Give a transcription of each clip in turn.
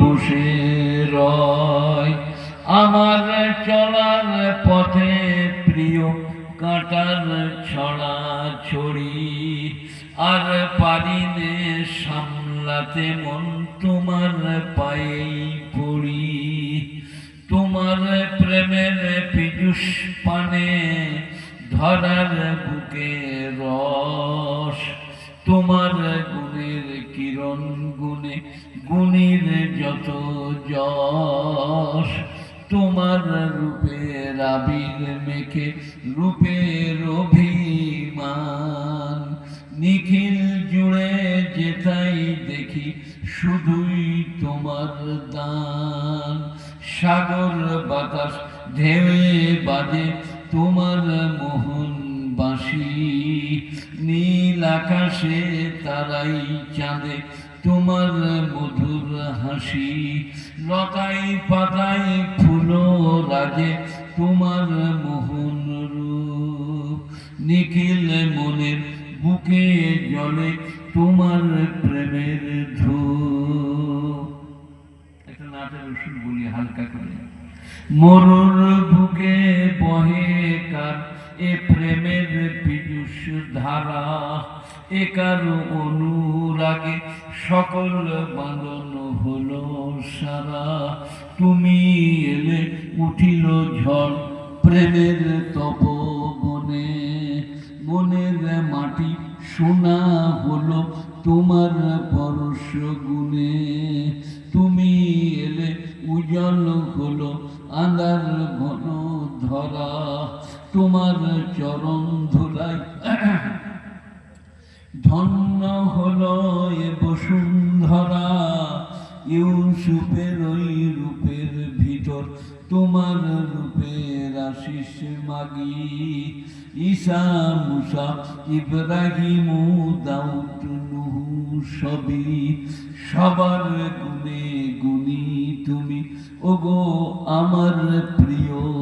বসে রয়। আমার চলার পথে প্রিয় কাটার ছড়া ছড়ি আর পারিনে সামলাতে মন তোমার পায়েই পড়ি তোমার প্রেমের পীযুষ পানে ধরার বুকে রস। তোমার গুণের কিরণ গুণে গুণীর যত যশ, তোমার রূপের আবির মেখে রূপের অভিমান। নিখিল জুড়ে যেতাই দেখি, শুধুই তোমার দান। সাগর বাতাস ঢেউয়ে বাজে তোমার মোহন বাঁশি নীল আকাশে তারাই চাঁদে তোমার মধুর হাসি, লতাই পাতাই ফুলো রাজে তোমার মোহন রূপ। নিখিল মনের বুকে জলে তোমার প্রেমের ধূপ। একটা নাটের ওষুধ বলি হালকা করে। মরুর বুকে বহে কার এ প্রেমের পীযুষ ধারা, এ কারও অনুরাগে সকল বাঁধন হলো সারা। তুমি এলে উঠিল ঝড় প্রেমের তপবনে মনের মাটি সোনা হলো তোমার পরশ গুণে। তুমি এলে উজ্জ্বল হলো আন্ধার ঘন ধরা তোমার চরণ ধুলাই। ধন্য হল এ বসুন্ধরা, ইউসুফের ওই রূপের ভিতর। তোমার রূপের আশিস মাগি ঈশা মুসা, ইব্রাহিম, দাউদ, নুহু সবই। সবার গুণে গুণী তুমি। ওগো আমার প্রিয়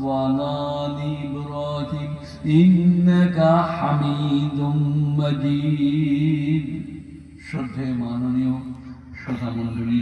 وعلى آل إبراهيم إنك حميد مجيد শ্রদ্ধেয় মাননীয় শ্রোতা মণ্ডলী